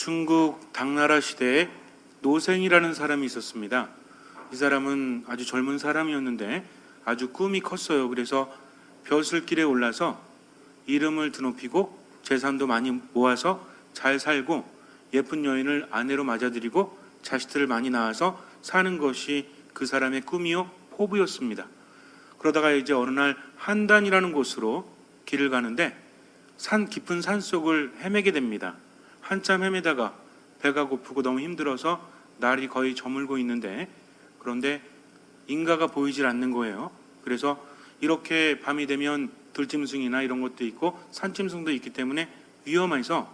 중국 당나라 시대에 노생이라는 사람이 있었습니다. 이 사람은 아주 젊은 사람이었는데 아주 꿈이 컸어요. 그래서 벼슬길에 올라서 이름을 드높이고 재산도 많이 모아서 잘 살고 예쁜 여인을 아내로 맞아들이고 자식들을 많이 낳아서 사는 것이 그 사람의 꿈이요 포부였습니다. 그러다가 이제 어느 날 한단이라는 곳으로 길을 가는데 산 깊은 산 속을 헤매게 됩니다. 한참 헤매다가 배가 고프고 너무 힘들어서 날이 거의 저물고 있는데 그런데 인가가 보이질 않는 거예요. 그래서 이렇게 밤이 되면 들짐승이나 이런 것도 있고 산짐승도 있기 때문에 위험해서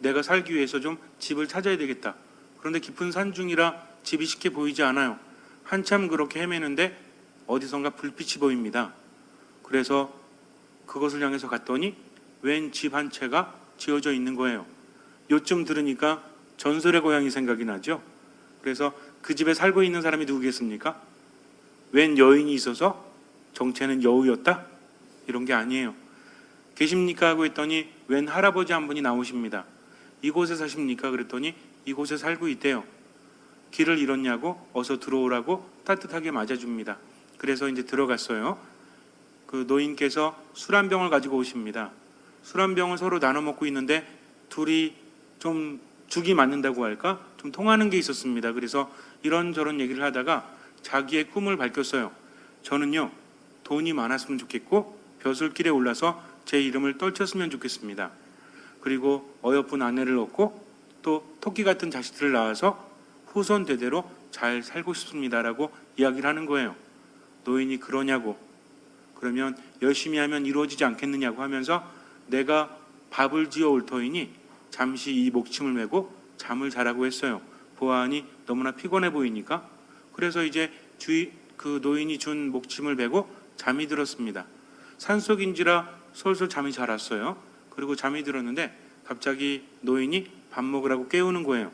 내가 살기 위해서 좀 집을 찾아야 되겠다. 그런데 깊은 산 중이라 집이 쉽게 보이지 않아요. 한참 그렇게 헤매는데 어디선가 불빛이 보입니다. 그래서 그것을 향해서 갔더니 웬 집 한 채가 지어져 있는 거예요. 요쯤 들으니까 전설의 고향이 생각이 나죠. 그래서 그 집에 살고 있는 사람이 누구겠습니까? 웬 여인이 있어서 정체는 여우였다? 이런 게 아니에요. 계십니까? 하고 했더니 웬 할아버지 한 분이 나오십니다. 이곳에 사십니까? 그랬더니 이곳에 살고 있대요. 길을 잃었냐고 어서 들어오라고 따뜻하게 맞아줍니다. 그래서 이제 들어갔어요. 그 노인께서 술 한 병을 가지고 오십니다. 술 한 병을 서로 나눠 먹고 있는데 둘이 좀 죽이 맞는다고 할까? 좀 통하는 게 있었습니다. 그래서 이런저런 얘기를 하다가 자기의 꿈을 밝혔어요. 저는요, 돈이 많았으면 좋겠고, 벼슬길에 올라서 제 이름을 떨쳤으면 좋겠습니다. 그리고 어여쁜 아내를 얻고, 또 토끼 같은 자식들을 낳아서 후손 대대로 잘 살고 싶습니다라고 이야기를 하는 거예요. 노인이 그러냐고, 그러면 열심히 하면 이루어지지 않겠느냐고 하면서 내가 밥을 지어 올 터이니 잠시 이 목침을 메고 잠을 자라고 했어요. 보아하니 너무나 피곤해 보이니까. 그래서 이제 주위 그 노인이 준 목침을 메고 잠이 들었습니다. 산속인지라 솔솔 잠이 잘 왔어요. 그리고 잠이 들었는데 갑자기 노인이 밥 먹으라고 깨우는 거예요.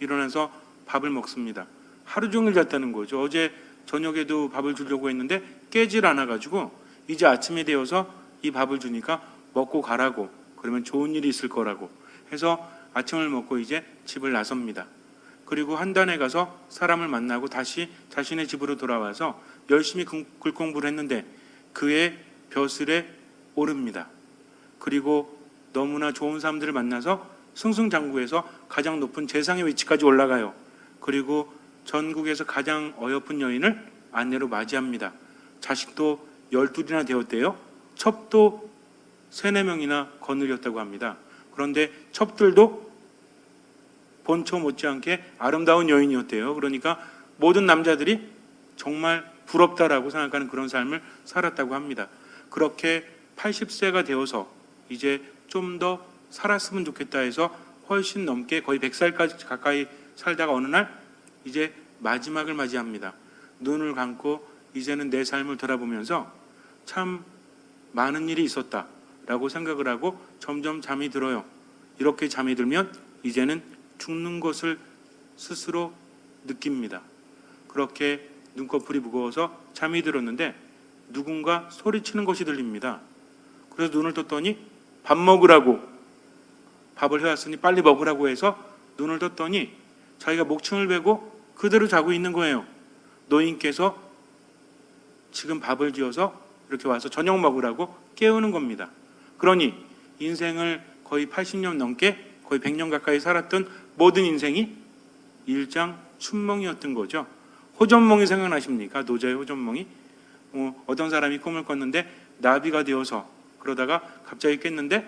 일어나서 밥을 먹습니다. 하루 종일 잤다는 거죠. 어제 저녁에도 밥을 주려고 했는데 깨질 않아 가지고 이제 아침이 되어서 이 밥을 주니까 먹고 가라고 그러면 좋은 일이 있을 거라고 해서 아침을 먹고 이제 집을 나섭니다. 그리고 한단에 가서 사람을 만나고 다시 자신의 집으로 돌아와서 열심히 글- 글공부를 했는데 그의 벼슬에 오릅니다. 그리고 너무나 좋은 사람들을 만나서 승승장구해서 가장 높은 재상의 위치까지 올라가요. 그리고 전국에서 가장 어여쁜 여인을 아내로 맞이합니다. 자식도 열둘이나 되었대요. 첩도 세네 명이나 거느렸다고 합니다. 그런데 첩들도 본초 못지않게 아름다운 여인이었대요. 그러니까 모든 남자들이 정말 부럽다라고 생각하는 그런 삶을 살았다고 합니다. 그렇게 80세가 되어서 이제 좀 더 살았으면 좋겠다 해서 훨씬 넘게 거의 100살까지 가까이 살다가 어느 날 이제 마지막을 맞이합니다. 눈을 감고 이제는 내 삶을 돌아보면서 참 많은 일이 있었다 라고 생각을 하고 점점 잠이 들어요. 이렇게 잠이 들면 이제는 죽는 것을 스스로 느낍니다. 그렇게 눈꺼풀이 무거워서 잠이 들었는데 누군가 소리치는 것이 들립니다. 그래서 눈을 떴더니 밥 먹으라고 밥을 해왔으니 빨리 먹으라고 해서 눈을 떴더니 자기가 목청을 베고 그대로 자고 있는 거예요. 노인께서 지금 밥을 지어서 이렇게 와서 저녁 먹으라고 깨우는 겁니다. 그러니 인생을 거의 80년 넘게 거의 100년 가까이 살았던 모든 인생이 일장 춘몽이었던 거죠. 호전몽이 생각나십니까? 노자의 호전몽이 어, 어떤 사람이 꿈을 꿨는데 나비가 되어서 그러다가 갑자기 깼는데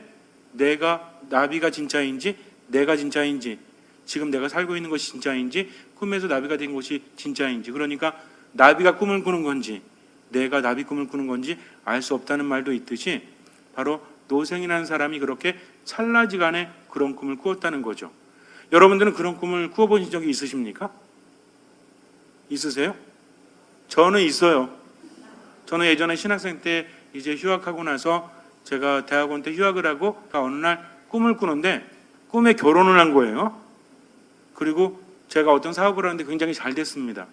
내가 나비가 진짜인지 내가 진짜인지 지금 내가 살고 있는 것이 진짜인지 꿈에서 나비가 된 것이 진짜인지 그러니까 나비가 꿈을 꾸는 건지 내가 나비 꿈을 꾸는 건지 알 수 없다는 말도 있듯이 바로 노생이라는 사람이 그렇게 찰나지간에 그런 꿈을 꾸었다는 거죠. 여러분들은 그런 꿈을 꾸어보신 적이 있으십니까? 있으세요? 저는 있어요. 저는 예전에 신학생 때 이제 휴학하고 나서 제가 대학원 때 휴학을 하고 어느 날 꿈을 꾸는데 꿈에 결혼을 한 거예요. 그리고 제가 어떤 사업을 하는데 굉장히 잘 됐습니다.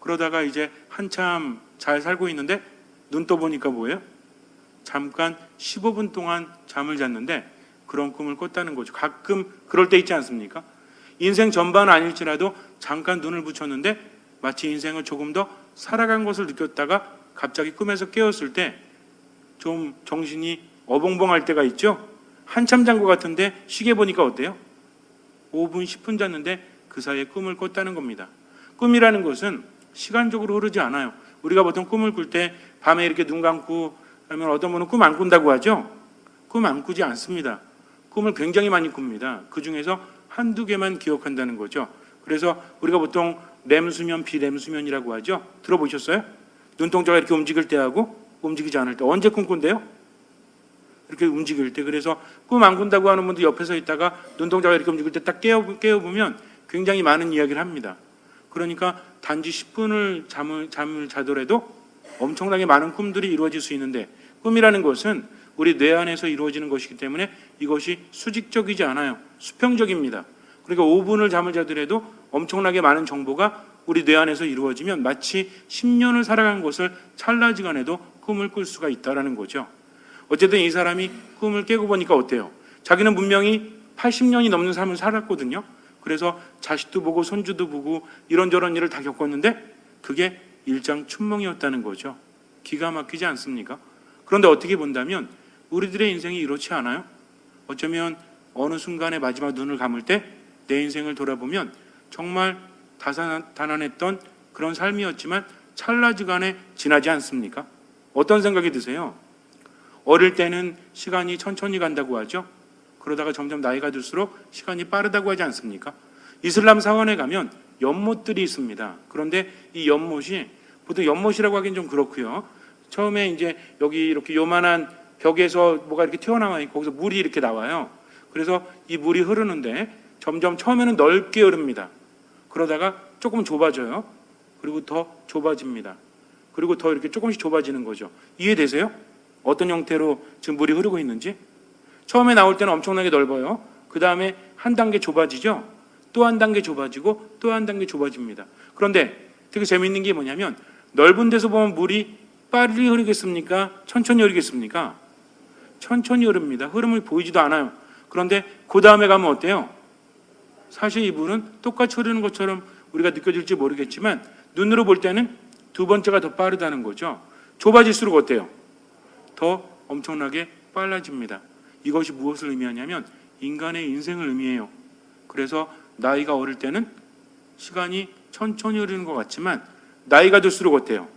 그러다가 이제 한참 잘 살고 있는데 눈 떠보니까 뭐예요? 잠깐 15분 동안 잠을 잤는데 그런 꿈을 꿨다는 거죠. 가끔 그럴 때 있지 않습니까? 인생 전반 아닐지라도 잠깐 눈을 붙였는데 마치 인생을 조금 더 살아간 것을 느꼈다가 갑자기 꿈에서 깨었을 때 좀 정신이 어벙벙할 때가 있죠. 한참 잔 것 같은데 시계 보니까 어때요? 5분, 10분 잤는데 그 사이에 꿈을 꿨다는 겁니다. 꿈이라는 것은 시간적으로 흐르지 않아요. 우리가 보통 꿈을 꿀 때 밤에 이렇게 눈 감고 하면 어떤 분은 꿈 안 꾼다고 하죠. 꿈 안 꾸지 않습니다. 꿈을 굉장히 많이 꿉니다. 그 중에서 한두 개만 기억한다는 거죠. 그래서 우리가 보통 렘수면, 비렘수면이라고 하죠. 들어보셨어요? 눈동자가 이렇게 움직일 때하고 움직이지 않을 때 언제 꿈 꾼대요? 이렇게 움직일 때 그래서 꿈 안 꾼다고 하는 분도 옆에 서 있다가 눈동자가 이렇게 움직일 때 딱 깨어 깨어 보면 굉장히 많은 이야기를 합니다. 그러니까 단지 10분을 잠을 잠을 자더라도 엄청나게 많은 꿈들이 이루어질 수 있는데 꿈이라는 것은 우리 뇌 안에서 이루어지는 것이기 때문에 이것이 수직적이지 않아요. 수평적입니다. 그러니까 5분을 잠을 자더라도 엄청나게 많은 정보가 우리 뇌 안에서 이루어지면 마치 10년을 살아간 것을 찰나지간에도 꿈을 꿀 수가 있다라는 거죠. 어쨌든 이 사람이 꿈을 깨고 보니까 어때요? 자기는 분명히 80년이 넘는 삶을 살았거든요. 그래서 자식도 보고 손주도 보고 이런저런 일을 다 겪었는데 그게 일장 춘몽이었다는 거죠. 기가 막히지 않습니까? 그런데 어떻게 본다면 우리들의 인생이 이렇지 않아요? 어쩌면 어느 순간에 마지막 눈을 감을 때 내 인생을 돌아보면 정말 다산다난했던 그런 삶이었지만 찰나지간에 지나지 않습니까? 어떤 생각이 드세요? 어릴 때는 시간이 천천히 간다고 하죠. 그러다가 점점 나이가 들수록 시간이 빠르다고 하지 않습니까? 이슬람 사원에 가면 연못들이 있습니다. 그런데 이 연못이 보통 연못이라고 하긴 좀 그렇고요. 처음에 이제 여기 이렇게 요만한 벽에서 뭐가 이렇게 튀어나와 있고 거기서 물이 이렇게 나와요. 그래서 이 물이 흐르는데 점점 처음에는 넓게 흐릅니다. 그러다가 조금 좁아져요. 그리고 더 좁아집니다. 그리고 더 이렇게 조금씩 좁아지는 거죠. 이해되세요? 어떤 형태로 지금 물이 흐르고 있는지? 처음에 나올 때는 엄청나게 넓어요. 그 다음에 한 단계 좁아지죠? 또 한 단계 좁아지고 또 한 단계 좁아집니다. 그런데 되게 재밌는 게 뭐냐면 넓은 데서 보면 물이 빨리 흐르겠습니까? 천천히 흐르겠습니까? 천천히 흐릅니다. 흐름이 보이지도 않아요. 그런데 그 다음에 가면 어때요? 사실 이 물은 똑같이 흐르는 것처럼 우리가 느껴질지 모르겠지만 눈으로 볼 때는 두 번째가 더 빠르다는 거죠. 좁아질수록 어때요? 더 엄청나게 빨라집니다. 이것이 무엇을 의미하냐면 인간의 인생을 의미해요. 그래서 나이가 어릴 때는 시간이 천천히 흐르는 것 같지만 나이가 들수록 어때요?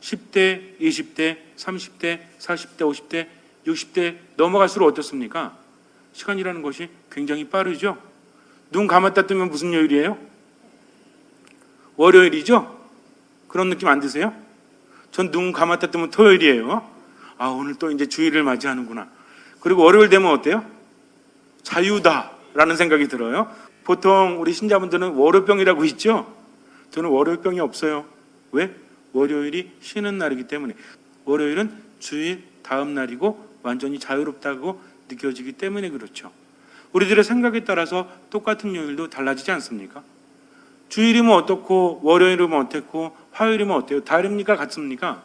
10대, 20대, 30대, 40대, 50대, 60대 넘어갈수록 어떻습니까? 시간이라는 것이 굉장히 빠르죠. 눈 감았다 뜨면 무슨 요일이에요? 월요일이죠? 그런 느낌 안 드세요? 전 눈 감았다 뜨면 토요일이에요. 아, 오늘 또 이제 주일을 맞이하는구나. 그리고 월요일 되면 어때요? 자유다라는 생각이 들어요. 보통 우리 신자분들은 월요병이라고 있죠? 저는 월요병이 없어요. 왜? 월요일이 쉬는 날이기 때문에. 월요일은 주일 다음 날이고 완전히 자유롭다고 느껴지기 때문에 그렇죠. 우리들의 생각에 따라서 똑같은 요일도 달라지지 않습니까? 주일이면 어떻고 월요일이면 어떻고 화요일이면 어때요? 다릅니까? 같습니까?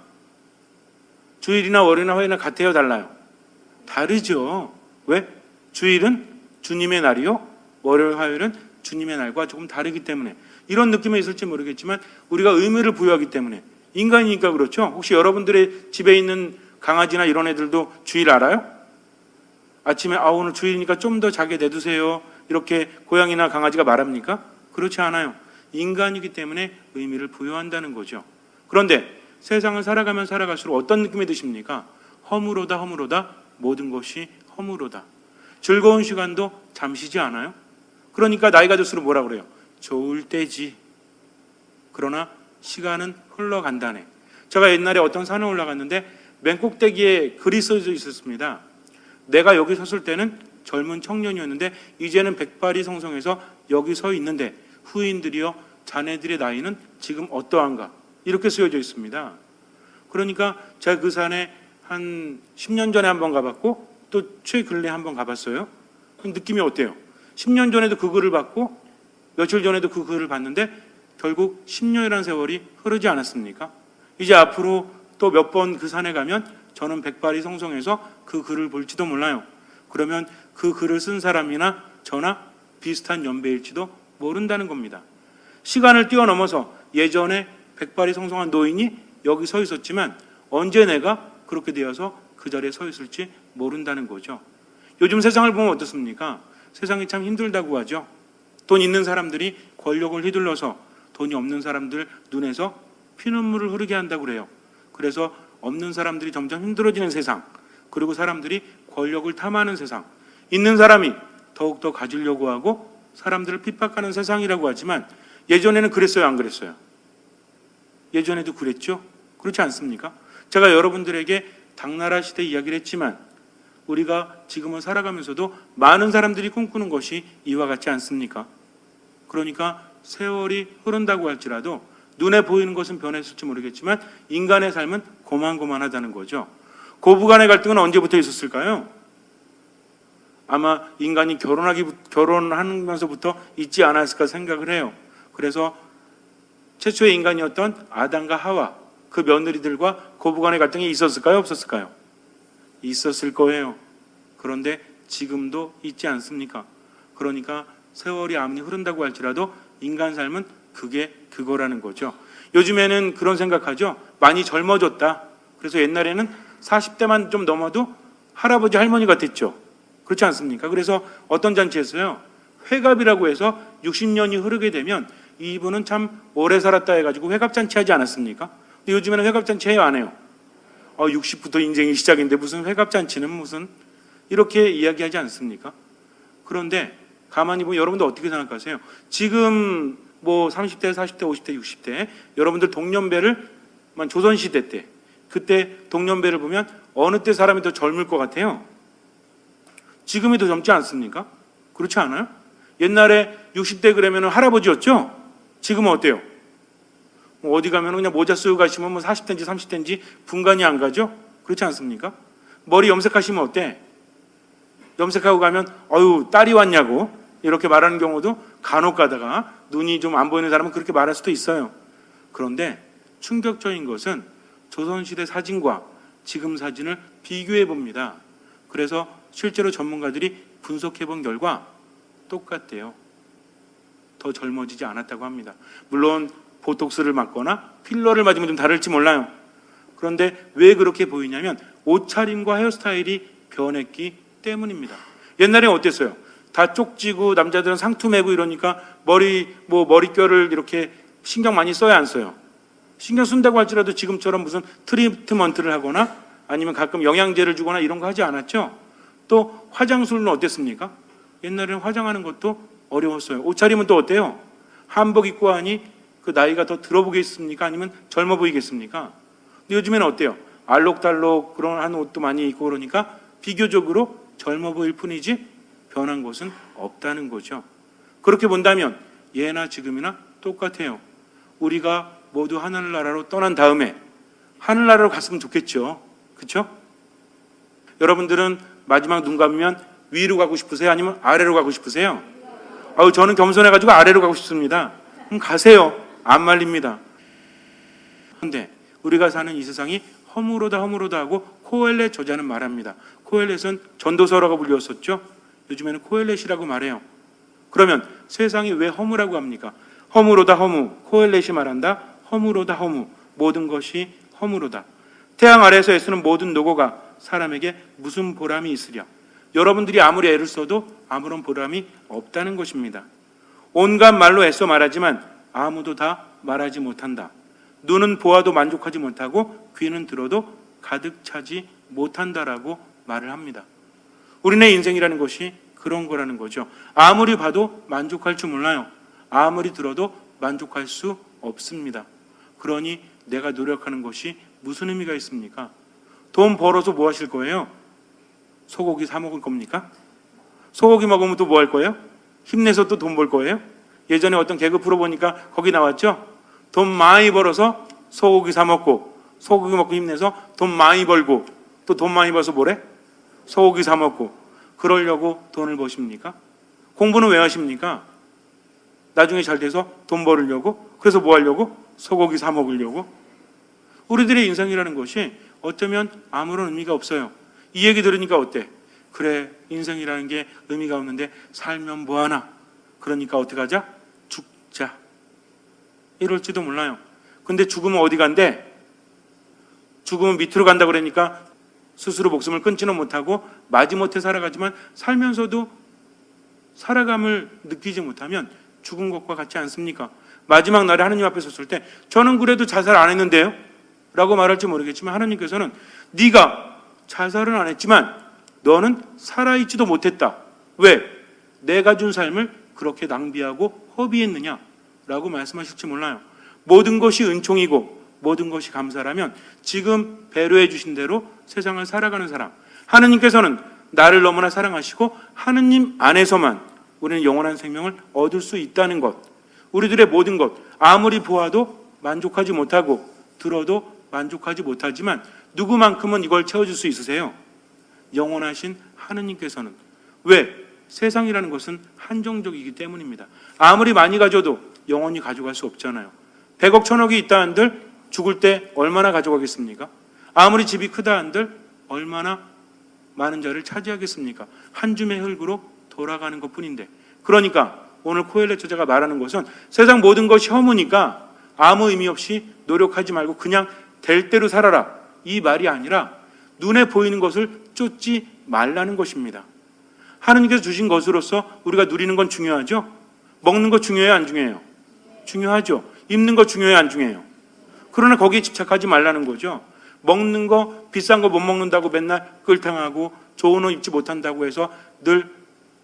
주일이나 월요일이나 화요일이나 같아요? 달라요? 다르죠. 왜? 주일은 주님의 날이요. 월요일, 화요일은 주님의 날과 조금 다르기 때문에 이런 느낌이 있을지 모르겠지만 우리가 의미를 부여하기 때문에 인간이니까 그렇죠. 혹시 여러분들의 집에 있는 강아지나 이런 애들도 주일 알아요? 아침에 아 오늘 주일이니까 좀 더 자게 내두세요. 이렇게 고양이나 강아지가 말합니까? 그렇지 않아요. 인간이기 때문에 의미를 부여한다는 거죠. 그런데 세상을 살아가면 살아갈수록 어떤 느낌이 드십니까? 허무로다 허무로다 모든 것이 허무로다. 즐거운 시간도 잠시지 않아요? 그러니까 나이가 들수록 뭐라 그래요? 좋을 때지. 그러나 시간은 흘러간다네. 제가 옛날에 어떤 산에 올라갔는데 맨 꼭대기에 글이 써져 있었습니다. 내가 여기 섰을 때는 젊은 청년이었는데 이제는 백발이 성성해서 여기 서 있는데 후인들이여 자네들의 나이는 지금 어떠한가 이렇게 쓰여져 있습니다. 그러니까 제가 그 산에 한 10년 전에 한번 가봤고 또 최근래 한번 가봤어요. 느낌이 어때요? 10년 전에도 그 글을 봤고 며칠 전에도 그 글을 봤는데 결국 10년이라는 세월이 흐르지 않았습니까? 이제 앞으로 또 몇 번 그 산에 가면 저는 백발이 성성해서 그 글을 볼지도 몰라요. 그러면 그 글을 쓴 사람이나 저나 비슷한 연배일지도 모른다는 겁니다. 시간을 뛰어넘어서 예전에 백발이 성성한 노인이 여기 서 있었지만 언제 내가 그렇게 되어서 그 자리에 서 있을지 모른다는 거죠. 요즘 세상을 보면 어떻습니까? 세상이 참 힘들다고 하죠. 돈 있는 사람들이 권력을 휘둘러서 돈이 없는 사람들 눈에서 피눈물을 흐르게 한다고 그래요. 그래서 없는 사람들이 점점 힘들어지는 세상, 그리고 사람들이 권력을 탐하는 세상, 있는 사람이 더욱더 가지려고 하고 사람들을 핍박하는 세상이라고 하지만 예전에는 그랬어요, 안 그랬어요? 예전에도 그랬죠? 그렇지 않습니까? 제가 여러분들에게 당나라 시대 이야기를 했지만 우리가 지금은 살아가면서도 많은 사람들이 꿈꾸는 것이 이와 같지 않습니까? 그러니까 세월이 흐른다고 할지라도 눈에 보이는 것은 변했을지 모르겠지만 인간의 삶은 고만고만하다는 거죠. 고부간의 갈등은 언제부터 있었을까요? 아마 인간이 결혼하기 결혼하면서부터 있지 않았을까 생각을 해요. 그래서 최초의 인간이었던 아담과 하와 그 며느리들과 고부간의 갈등이 있었을까요? 없었을까요? 있었을 거예요. 그런데 지금도 있지 않습니까? 그러니까 세월이 아무리 흐른다고 할지라도 인간 삶은 그게 그거라는 거죠. 요즘에는 그런 생각하죠. 많이 젊어졌다. 그래서 옛날에는 40대만 좀 넘어도 할아버지 할머니 같았죠. 그렇지 않습니까? 그래서 어떤 잔치에서요. 회갑이라고 해서 60년이 흐르게 되면 이분은 참 오래 살았다 해가지고 회갑잔치 하지 않았습니까? 근데 요즘에는 회갑잔치 해요, 안 해요? 어, 60부터 인생이 시작인데 무슨 회갑잔치는 무슨 이렇게 이야기하지 않습니까? 그런데 가만히 보면 여러분들 어떻게 생각하세요? 지금 뭐 30대, 40대, 50대, 60대 여러분들 동년배를 만 조선시대 때 그때 동년배를 보면 어느 때 사람이 더 젊을 것 같아요? 지금이 더 젊지 않습니까? 그렇지 않아요? 옛날에 60대 그러면 할아버지였죠? 지금은 어때요? 뭐 어디 가면 그냥 모자 쓰고 가시면 뭐 40대인지 30대인지 분간이 안 가죠? 그렇지 않습니까? 머리 염색하시면 어때? 염색하고 가면 어유 딸이 왔냐고 이렇게 말하는 경우도 간혹 가다가 눈이 좀 안 보이는 사람은 그렇게 말할 수도 있어요. 그런데 충격적인 것은 조선시대 사진과 지금 사진을 비교해 봅니다. 그래서 실제로 전문가들이 분석해 본 결과 똑같대요. 더 젊어지지 않았다고 합니다. 물론 보톡스를 맞거나 필러를 맞으면 좀 다를지 몰라요. 그런데 왜 그렇게 보이냐면 옷차림과 헤어스타일이 변했기 때문입니다. 옛날에 어땠어요? 다 쪽지고 남자들은 상투 매고 이러니까 머리 뭐 머릿결을 이렇게 신경 많이 써야 안 써요. 신경 쓴다고 할지라도 지금처럼 무슨 트리트먼트를 하거나 아니면 가끔 영양제를 주거나 이런 거 하지 않았죠. 또 화장술은 어땠습니까? 옛날에는 화장하는 것도 어려웠어요. 옷차림은 또 어때요? 한복 입고 하니 그 나이가 더 들어 보겠습니까? 아니면 젊어 보이겠습니까? 근데 요즘에는 어때요? 알록달록 그런 한 옷도 많이 입고 그러니까 비교적으로 젊어 보일 뿐이지 변한 것은 없다는 거죠. 그렇게 본다면 예나 지금이나 똑같아요. 우리가 모두 하늘나라로 떠난 다음에 하늘나라로 갔으면 좋겠죠. 그렇죠? 여러분들은 마지막 눈 감으면 위로 가고 싶으세요? 아니면 아래로 가고 싶으세요? 아우 저는 겸손해 가지고 아래로 가고 싶습니다. 그럼 가세요. 안 말립니다. 그런데 우리가 사는 이 세상이 허무로다 허무로다 하고 코엘렛 저자는 말합니다. 코엘렛은 전도서라고 불렸었죠. 요즘에는 코엘렛이라고 말해요. 그러면 세상이 왜 허무라고 합니까? 허무로다 허무. 코엘렛이 말한다. 허무로다 허무. 모든 것이 허무로다. 태양 아래에서 애쓰는 모든 노고가 사람에게 무슨 보람이 있으랴? 여러분들이 아무리 애를 써도 아무런 보람이 없다는 것입니다. 온갖 말로 애써 말하지만 아무도 다 말하지 못한다. 눈은 보아도 만족하지 못하고 귀는 들어도 가득 차지 못한다라고 말을 합니다. 우리네 인생이라는 것이 그런 거라는 거죠. 아무리 봐도 만족할 줄 몰라요. 아무리 들어도 만족할 수 없습니다. 그러니 내가 노력하는 것이 무슨 의미가 있습니까? 돈 벌어서 뭐 하실 거예요? 소고기 사 먹을 겁니까? 소고기 먹으면 또 뭐 할 거예요? 힘내서 또 돈 벌 거예요? 예전에 어떤 개그 프로 보니까 거기 나왔죠? 돈 많이 벌어서 소고기 사 먹고 소고기 먹고 힘내서 돈 많이 벌고 또 돈 많이 벌어서 뭐래? 소고기 사 먹고 그러려고 돈을 버십니까? 공부는 왜 하십니까? 나중에 잘 돼서 돈 벌으려고 그래서 뭐 하려고? 소고기 사 먹으려고 우리들의 인생이라는 것이 어쩌면 아무런 의미가 없어요. 이 얘기 들으니까 어때? 그래 인생이라는 게 의미가 없는데 살면 뭐하나? 그러니까 어떻게 하자? 이럴지도 몰라요. 근데 죽으면 어디 간대? 죽으면 밑으로 간다 그러니까 스스로 목숨을 끊지는 못하고 마지못해 살아가지만 살면서도 살아감을 느끼지 못하면 죽은 것과 같지 않습니까? 마지막 날에 하느님 앞에 섰을 때 저는 그래도 자살 안 했는데요. 라고 말할지 모르겠지만 하나님께서는 네가 자살은 안 했지만 너는 살아있지도 못했다. 왜? 내가 준 삶을 그렇게 낭비하고 허비했느냐? 라고 말씀하실지 몰라요. 모든 것이 은총이고 모든 것이 감사라면 지금 배려해 주신 대로 세상을 살아가는 사람 하느님께서는 나를 너무나 사랑하시고 하느님 안에서만 우리는 영원한 생명을 얻을 수 있다는 것 우리들의 모든 것 아무리 보아도 만족하지 못하고 들어도 만족하지 못하지만 누구만큼은 이걸 채워줄 수 있으세요? 영원하신 하느님께서는 왜? 세상이라는 것은 한정적이기 때문입니다. 아무리 많이 가져도 영원히 가져갈 수 없잖아요. 100억 천억이 있다 한들 죽을 때 얼마나 가져가겠습니까? 아무리 집이 크다 한들 얼마나 많은 자를 차지하겠습니까? 한 줌의 흙으로 돌아가는 것 뿐인데. 그러니까 오늘 코엘레 저자가 말하는 것은 세상 모든 것이 허무니까 아무 의미 없이 노력하지 말고 그냥 될 대로 살아라. 이 말이 아니라 눈에 보이는 것을 쫓지 말라는 것입니다. 하느님께서 주신 것으로서 우리가 누리는 건 중요하죠? 먹는 거 중요해요, 안 중요해요? 중요하죠. 입는 거 중요해요, 안 중요해요? 그러나 거기에 집착하지 말라는 거죠. 먹는 거 비싼 거 못 먹는다고 맨날 끌탕하고 좋은 옷 입지 못한다고 해서 늘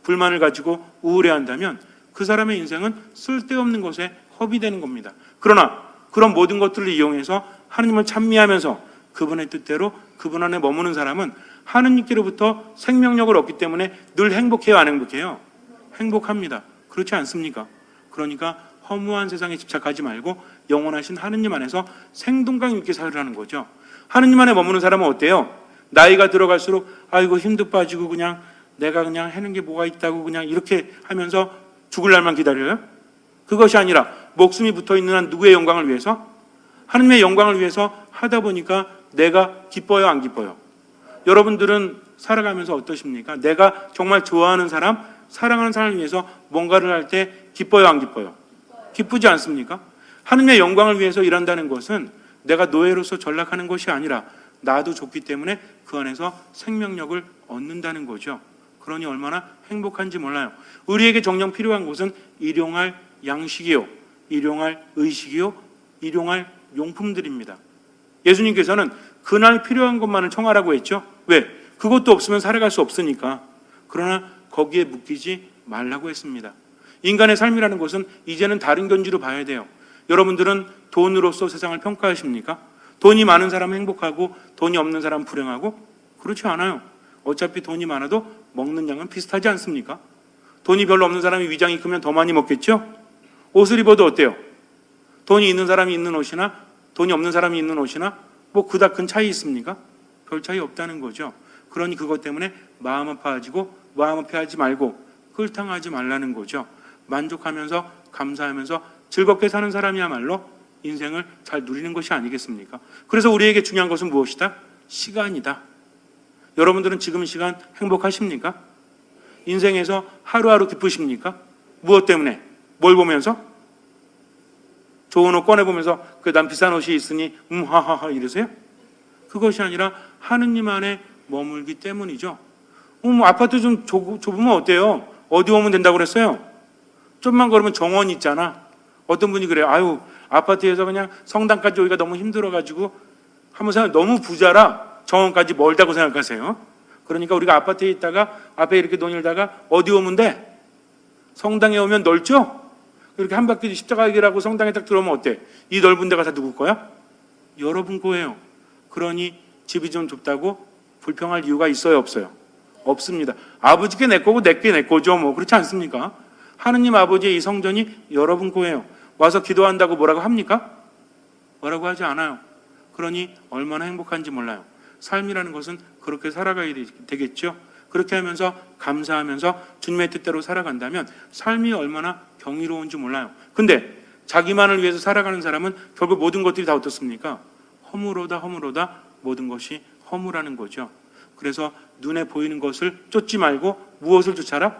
불만을 가지고 우울해한다면 그 사람의 인생은 쓸데없는 것에 허비되는 겁니다. 그러나 그런 모든 것들을 이용해서 하느님을 찬미하면서 그분의 뜻대로 그분 안에 머무는 사람은 하느님께로부터 생명력을 얻기 때문에 늘 행복해요, 안 행복해요? 행복합니다. 그렇지 않습니까? 그러니까 허무한 세상에 집착하지 말고 영원하신 하느님 안에서 생동감 있게 살으라는 거죠. 하느님 안에 머무는 사람은 어때요? 나이가 들어갈수록 아이고 힘도 빠지고 그냥 내가 그냥 하는 게 뭐가 있다고 그냥 이렇게 하면서 죽을 날만 기다려요? 그것이 아니라 목숨이 붙어 있는 한 누구의 영광을 위해서 하느님의 영광을 위해서 하다 보니까 내가 기뻐요, 안 기뻐요? 여러분들은 살아가면서 어떠십니까? 내가 정말 좋아하는 사람, 사랑하는 사람을 위해서 뭔가를 할 때 기뻐요, 안 기뻐요? 기쁘지 않습니까? 하느님의 영광을 위해서 일한다는 것은 내가 노예로서 전락하는 것이 아니라 나도 좋기 때문에 그 안에서 생명력을 얻는다는 거죠. 그러니 얼마나 행복한지 몰라요. 우리에게 정녕 필요한 것은 일용할 양식이요, 일용할 의식이요, 일용할 용품들입니다. 예수님께서는 그날 필요한 것만을 청하라고 했죠. 왜? 그것도 없으면 살아갈 수 없으니까. 그러나 거기에 묶이지 말라고 했습니다. 인간의 삶이라는 것은 이제는 다른 견지로 봐야 돼요. 여러분들은 돈으로서 세상을 평가하십니까? 돈이 많은 사람은 행복하고 돈이 없는 사람은 불행하고 그렇지 않아요. 어차피 돈이 많아도 먹는 양은 비슷하지 않습니까? 돈이 별로 없는 사람이 위장이 크면 더 많이 먹겠죠? 옷을 입어도 어때요? 돈이 있는 사람이 입는 옷이나 돈이 없는 사람이 입는 옷이나 뭐 그닥 큰 차이 있습니까? 별 차이 없다는 거죠. 그러니 그것 때문에 마음 아파하지고 마음 아파하지 말고 끌탕하지 말라는 거죠. 만족하면서 감사하면서 즐겁게 사는 사람이야말로 인생을 잘 누리는 것이 아니겠습니까? 그래서 우리에게 중요한 것은 무엇이다? 시간이다. 여러분들은 지금 시간 행복하십니까? 인생에서 하루하루 기쁘십니까? 무엇 때문에? 뭘 보면서? 좋은 옷 꺼내보면서 그 난 비싼 옷이 있으니 음 하하하 이러세요? 그것이 아니라 하느님 안에 머물기 때문이죠. 음, 아파트 좀 좁, 좁으면 어때요? 어디 오면 된다고 그랬어요? 좀만 걸으면 정원 있잖아. 어떤 분이 그래요. 아유, 아파트에서 그냥 성당까지 오기가 너무 힘들어가지고 한번 생각 너무 부자라 정원까지 멀다고 생각하세요. 그러니까 우리가 아파트에 있다가 앞에 이렇게 논일다가 어디 오면 돼? 성당에 오면 넓죠? 이렇게 한 바퀴 십자가 길하고 성당에 딱 들어오면 어때? 이 넓은 데가 다 누구 거야? 여러분 거예요. 그러니 집이 좀 좁다고 불평할 이유가 있어요, 없어요? 없습니다. 아버지께 내 거고 내게 내 거죠. 뭐 그렇지 않습니까? 하느님 아버지의 이 성전이 여러분 거예요. 와서 기도한다고 뭐라고 합니까? 뭐라고 하지 않아요. 그러니 얼마나 행복한지 몰라요. 삶이라는 것은 그렇게 살아가야 되겠죠. 그렇게 하면서 감사하면서 주님의 뜻대로 살아간다면 삶이 얼마나 경이로운지 몰라요. 근데 자기만을 위해서 살아가는 사람은 결국 모든 것들이 다 어떻습니까? 허무로다 허무로다 모든 것이 허무라는 거죠. 그래서 눈에 보이는 것을 쫓지 말고 무엇을 쫓아라?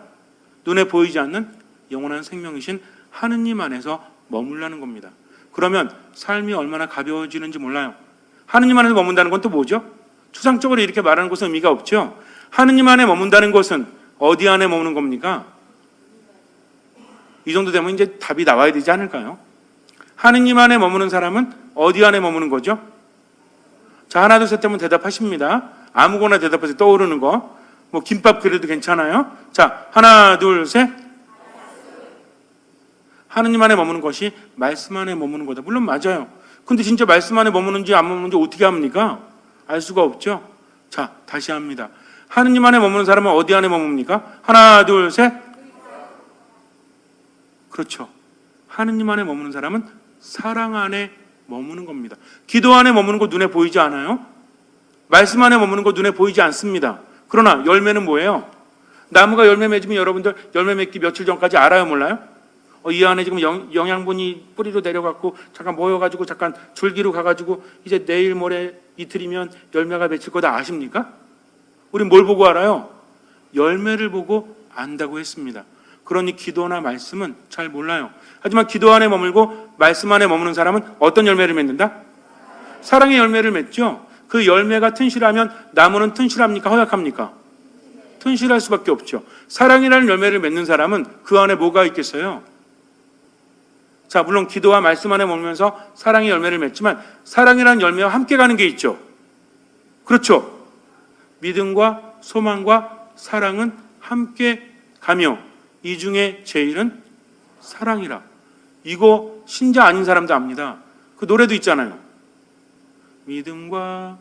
눈에 보이지 않는 영원한 생명이신 하느님 안에서 머물라는 겁니다. 그러면 삶이 얼마나 가벼워지는지 몰라요. 하느님 안에 머문다는 건 또 뭐죠? 추상적으로 이렇게 말하는 것은 의미가 없죠. 하느님 안에 머문다는 것은 어디 안에 머무는 겁니까? 이 정도 되면 이제 답이 나와야 되지 않을까요? 하느님 안에 머무는 사람은 어디 안에 머무는 거죠? 자, 하나, 둘, 셋 하면 대답하십니다. 아무거나 대답하세요. 떠오르는 거. 뭐, 김밥 그래도 괜찮아요? 자, 하나, 둘, 셋. 하느님 안에 머무는 것이 말씀 안에 머무는 거다. 물론 맞아요. 근데 진짜 말씀 안에 머무는지 안 머무는지 어떻게 합니까? 알 수가 없죠. 자, 다시 합니다. 하느님 안에 머무는 사람은 어디 안에 머뭅니까? 하나, 둘, 셋. 그렇죠. 하느님 안에 머무는 사람은 사랑 안에 머무는 겁니다. 기도 안에 머무는 거 눈에 보이지 않아요? 말씀 안에 머무는 거 눈에 보이지 않습니다. 그러나 열매는 뭐예요? 나무가 열매 맺으면 여러분들 열매 맺기 며칠 전까지 알아요, 몰라요? 어, 이 안에 지금 영, 영양분이 뿌리로 내려갔고 잠깐 모여가지고 잠깐 줄기로 가가지고 이제 내일 모레 이틀이면 열매가 맺힐 거다 아십니까? 우리 뭘 보고 알아요? 열매를 보고 안다고 했습니다. 그러니 기도나 말씀은 잘 몰라요. 하지만 기도 안에 머물고 말씀 안에 머무는 사람은 어떤 열매를 맺는다? 사랑의 열매를 맺죠. 그 열매가 튼실하면 나무는 튼실합니까? 허약합니까? 튼실할 수밖에 없죠. 사랑이라는 열매를 맺는 사람은 그 안에 뭐가 있겠어요? 자, 물론 기도와 말씀 안에 머물면서 사랑의 열매를 맺지만 사랑이라는 열매와 함께 가는 게 있죠. 그렇죠. 믿음과 소망과 사랑은 함께 가며 이 중에 제일은 사랑이라. 이거 신자 아닌 사람도 압니다. 그 노래도 있잖아요. 믿음과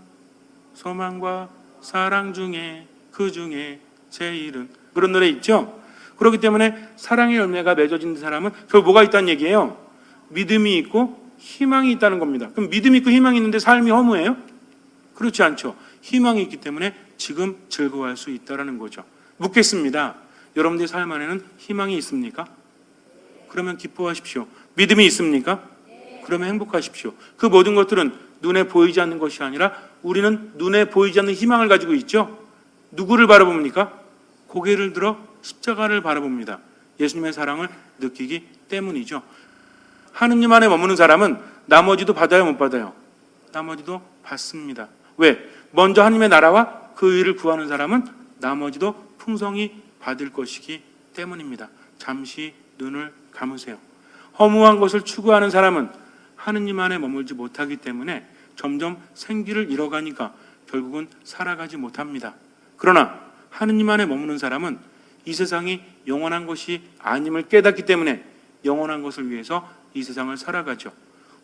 소망과 사랑 중에 그 중에 제일은 그런 노래 있죠. 그렇기 때문에 사랑의 열매가 맺어진 사람은 결국 뭐가 있다는 얘기예요? 믿음이 있고 희망이 있다는 겁니다. 그럼 믿음이 있고 희망이 있는데 삶이 허무해요? 그렇지 않죠. 희망이 있기 때문에 지금 즐거워할 수 있다라는 거죠. 묻겠습니다. 여러분들의 삶 안에는 희망이 있습니까? 그러면 기뻐하십시오. 믿음이 있습니까? 그러면 행복하십시오. 그 모든 것들은 눈에 보이지 않는 것이 아니라 우리는 눈에 보이지 않는 희망을 가지고 있죠. 누구를 바라봅니까? 고개를 들어 십자가를 바라봅니다. 예수님의 사랑을 느끼기 때문이죠. 하느님 안에 머무는 사람은 나머지도 받아요, 못 받아요? 나머지도 받습니다. 왜? 먼저 하나님의 나라와 그 의를 구하는 사람은 나머지도 풍성히 받을 것이기 때문입니다. 잠시 눈을 감으세요. 허무한 것을 추구하는 사람은 하느님 안에 머물지 못하기 때문에 점점 생기를 잃어가니까 결국은 살아가지 못합니다. 그러나 하느님 안에 머무는 사람은 이 세상이 영원한 것이 아님을 깨닫기 때문에 영원한 것을 위해서 이 세상을 살아가죠.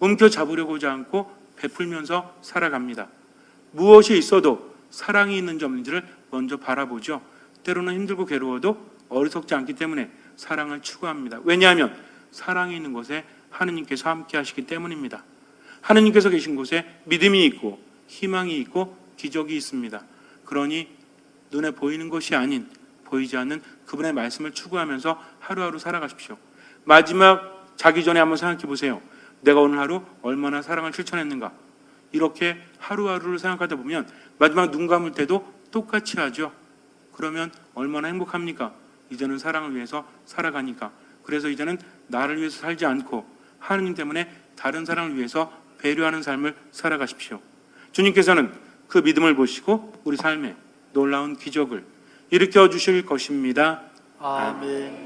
움켜 잡으려고자 않고 베풀면서 살아갑니다. 무엇이 있어도 사랑이 있는지 없는지를 먼저 바라보죠. 때로는 힘들고 괴로워도 어리석지 않기 때문에 사랑을 추구합니다. 왜냐하면 사랑이 있는 곳에 하느님께서 함께 하시기 때문입니다. 하느님께서 계신 곳에 믿음이 있고 희망이 있고 기적이 있습니다. 그러니 눈에 보이는 것이 아닌 보이지 않는 그분의 말씀을 추구하면서 하루하루 살아가십시오. 마지막 자기 전에 한번 생각해 보세요. 내가 오늘 하루 얼마나 사랑을 실천했는가. 이렇게 하루하루를 생각하다 보면 마지막 눈 감을 때도 똑같이 하죠. 그러면 얼마나 행복합니까? 이제는 사랑을 위해서 살아가니까. 그래서 이제는 나를 위해서 살지 않고 하느님 때문에 다른 사람을 위해서 배려하는 삶을 살아가십시오. 주님께서는 그 믿음을 보시고 우리 삶에 놀라운 기적을 일으켜 주실 것입니다. 아멘.